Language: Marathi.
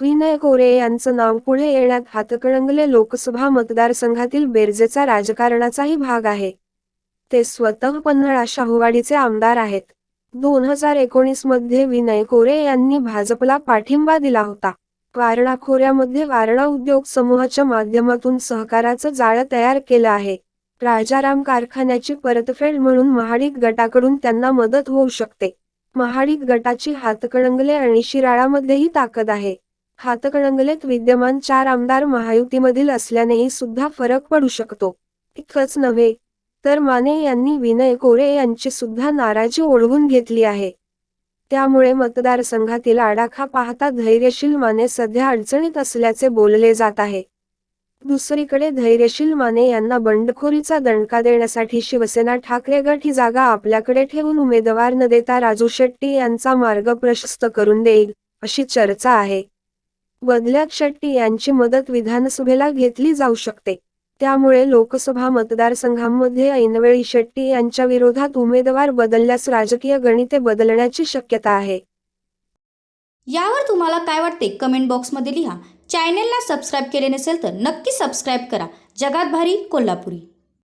विनय कोरे यांचं नाव पुढे येण्यात हातकणंगले लोकसभा मतदारसंघातील बेरजेचा राजकारणाचाही भाग आहे. ते स्वतः पन्हाळा शाहूवाडीचे आमदार आहेत. दोन हजार एकोणीसमध्ये विनय कोरे यांनी भाजपला पाठिंबा दिला होता. वारणा खोऱ्यामध्ये वारणा उद्योग समूहाच्या माध्यमातून सहकाराचं जाळं तयार केलं आहे. राजाराम कारखान्याची परतफेड म्हणून महाडिक गटाकडून त्यांना मदत होऊ शकते. महाडिक गटाची हातकणंगले आणि शिराळामध्येही ताकद आहे. हातकणंगलेत विद्यमान चार आमदार महायुतीमधील असल्यानेही सुद्धा फरक पडू शकतो. इतकंच नव्हे तर माने यांनी विनय कोरे यांची सुद्धा नाराजी ओढवून घेतली आहे. त्यामुळे मतदारसंघातील आडाखा पाहता धैर्यशील माने सध्या अडचणीत असल्याचे बोलले जात आहे. दुसरीकडे धैर्यशील माने यांना बंडखोरीचा दणका देण्यासाठी शिवसेना ठाकरे गट ही जागा आपल्याकडे ठेवून उमेदवार न देता राजू शेट्टी यांचा मार्ग प्रशस्त करून देईल अशी चर्चा आहे. बदल्यात शेट्टी यांची मदत विधानसभेला घेतली जाऊ शकते. त्यामुळे लोकसभा मतदारसंघांमध्ये ऐनवेळी शेट्टी यांच्या विरोधात उमेदवार बदलल्यास राजकीय गणिते बदलण्याची शक्यता आहे. यावर तुम्हाला काय वाटते? कमेंट बॉक्समध्ये लिहा. चॅनेलला सबस्क्राईब केले नसेल तर नक्की सबस्क्राईब करा. जगात भारी कोल्हापुरी.